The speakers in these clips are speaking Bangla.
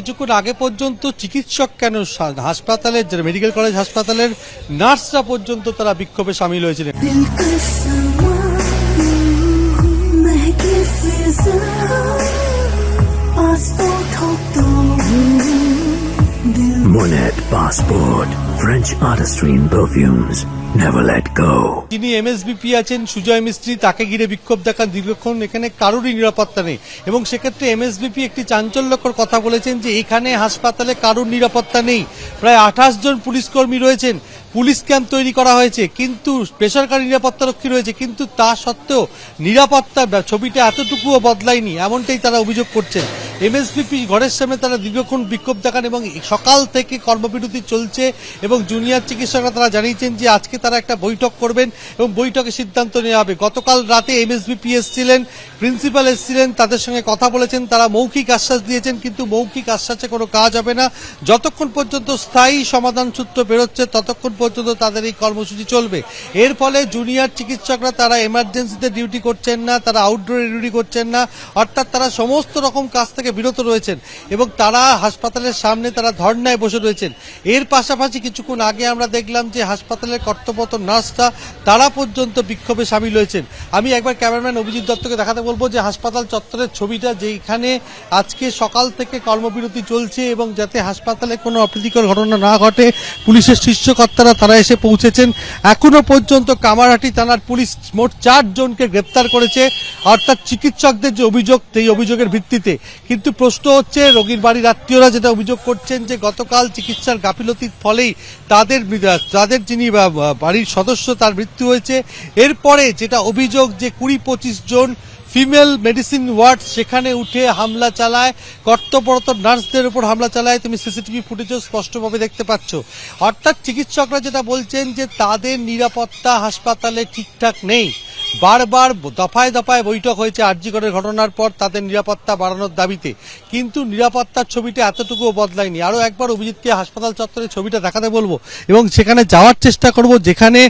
কিছুক্ষণ আগে পর্যন্ত চিকিৎসক কেন হাসপাতালের মেডিকেল কলেজ হাসপাতালের নার্সরা পর্যন্ত তারা বিক্ষোভে সামিল হয়েছিলেন? Monet Passport. French artistry in perfumes. Never let go. যিনি এমএসবিপি আছেন, সুজয় মিস্ত্রি, তাকে ঘিরে বিক্ষোভ দেখান দীর্ঘক্ষণ এখানে কারোরই নিরাপত্তা নেই এবং সেক্ষেত্রে এমএসবিপি একটি চাঞ্চল্যকর কথা বলেছেন যে এখানে হাসপাতালে কারোর নিরাপত্তা নেই প্রায় আঠাশ জন পুলিশ কর্মী রয়েছেন পুলিশ ক্যাম্প তৈরি করা হয়েছে কিন্তু বেসরকারি নিরাপত্তা রক্ষী রয়েছে কিন্তু তা সত্ত্বেও নিরাপত্তার ব্য- ছবিটা এতটুকুও বদলায়নি, এমনটাই তারা অভিযোগ করছেন এমএসপিপি ঘরের সামনে তারা দীর্ঘক্ষণ বিক্ষোভ দেখান এবং সকাল থেকে কর্মবিরতি চলছে এবং জুনিয়র চিকিৎসকরা তারা জানিয়েছেন যে আজকে তারা একটা বৈঠক করবেন এবং বৈঠকে সিদ্ধান্ত নেওয়া হবে। গতকাল রাতে এমএসবিপি এসছিলেন, প্রিন্সিপাল এসছিলেন, তাদের সঙ্গে কথা বলেছেন, তারা মৌখিক আশ্বাস দিয়েছেন, কিন্তু মৌখিক আশ্বাসে কোনো কাজ হবে না। যতক্ষণ পর্যন্ত স্থায়ী সমাধান সূত্র বেরোচ্ছে, ততক্ষণ পর্যন্ত তাদের এই কর্মসূচি চলবে। এর ফলে জুনিয়র চিকিৎসকরা তারা এমার্জেন্সিতে ডিউটি করছেন না, তারা আউটডোরে ডিউটি করছেন না, অর্থাৎ তারা সমস্ত রকম কাজ থেকে বিরত রয়েছেন এবং তারা হাসপাতালের সামনে তারা ধর্নায় বসে রয়েছেন। এর পাশাপাশি কিছুক্ষণ আগে আমরা দেখলাম যে হাসপাতালের কর্তব্যরত নার্সরা তারা পর্যন্ত বিক্ষোভে সামিল হয়েছেন। আমি একবার ক্যামেরাম্যান অভিজিৎ দত্তকে দেখাতে বলব যে হাসপাতাল চত্বরের ছবিটা যেখানে আজকে সকাল থেকে কর্মবিরতি চলছে এবং যাতে হাসপাতালে কোনো অপ্রীতিকর ঘটনা না ঘটে, পুলিশের শীর্ষকর্তারা তারা এসে পৌঁছেছেন। এখনও পর্যন্ত কামারহাটি থানার পুলিশ মোট চার জনকে গ্রেপ্তার করেছে। অর্থাৎ চিকিৎসকদের যে অভিযোগ, সেই অভিযোগের ভিত্তিতে। কিন্তু প্রশ্ন হচ্ছে, রোগীর বাড়ির আত্মীয়রা যেটা অভিযোগ করছেন যে গতকাল চিকিৎসার গাফিলতির ফলেই তাদের তাদের যিনি বাড়ির সদস্য তার মৃত্যু হয়েছে। এরপরে যেটা অভিযোগ যে কুড়ি পঁচিশ জন ফিমেল মেডিসিন ওয়ার্ড সেখানে উঠে হামলা চালায়, কর্তব্যরত নার্সদের উপর হামলা চালায়, তুমি সিসিটিভি ফুটেজও স্পষ্টভাবে দেখতে পাচ্ছ। অর্থাৎ চিকিৎসকরা যেটা বলছেন যে তাদের নিরাপত্তা হাসপাতালে ঠিকঠাক নেই। বারবার দফায় দফায় বৈঠক হয়েছে আরজিগড়ের ঘটনার পর তাদের নিরাপত্তা বাড়ানোর দাবিতে। কিন্তু নিরাপত্তার ছবিটা এতটুকুও বদলায়নি। আরও একবার অভিজিৎকে হাসপাতাল চত্বরের ছবিটা দেখাতে বলব এবং সেখানে যাওয়ার চেষ্টা করব যেখানে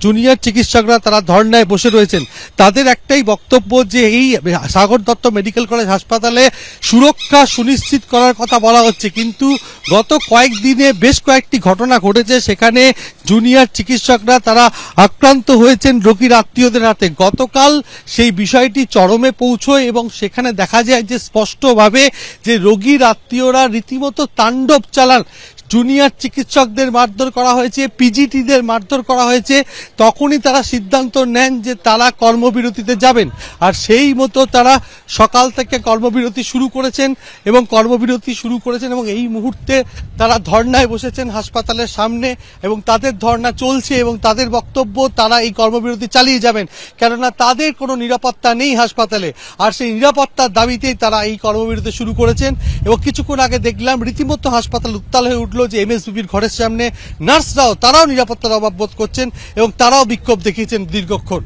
জুনিয়র চিকিৎসকরা তারা ধর্নায় বসে রয়েছেন। তাদের একটাই বক্তব্য যে এই সাগর দত্ত মেডিকেল কলেজ হাসপাতালে সুরক্ষা সুনিশ্চিত করার কথা বলা হচ্ছে। কিন্তু গত কয়েকদিনে বেশ কয়েকটি ঘটনা ঘটেছে। সেখানে জুনিয়র চিকিৎসকরা তারা আক্রান্ত হয়েছেন। রোগীর আত্মীয়দের হাতে গতকাল সেই বিষয়টি চরমে পৌঁছয় এবং সেখানে দেখা যায় যে স্পষ্টভাবে যে রোগীর আত্মীয়রা রীতিমতো তাণ্ডব চালান জুনিয়র চিকিৎসকদের মারধর করা হয়েছে, পিজিটিদের মারধর করা হয়েছে, তখনই তারা সিদ্ধান্ত নেন যে তারা কর্মবিরতিতে যাবেন। আর সেই মতো তারা সকাল থেকে কর্মবিরতি শুরু করেছেন এবং কর্মবিরতি শুরু করেছেন এবং এই মুহূর্তে তারা ধর্নায় বসেছেন হাসপাতালের সামনে এবং তাদের ধর্না চলছে এবং তাদের বক্তব্য, তারা এই কর্মবিরতি চালিয়ে যাবেন। কেননা তাদের কোনো নিরাপত্তা নেই হাসপাতালে। আর সেই নিরাপত্তার দাবিতেই তারা এই কর্মবিরতি শুরু করেছেন এবং কিছুক্ষণ আগে দেখলাম রীতিমতো হাসপাতাল উত্তাল হয়ে উঠল। যে এমএসবিপির ঘরের সামনে নার্সরাও তারাও নিরাপত্তার অভাব বোধ করছেন এবং তারাও বিক্ষোভ দেখিয়েছেন দীর্ঘক্ষণ।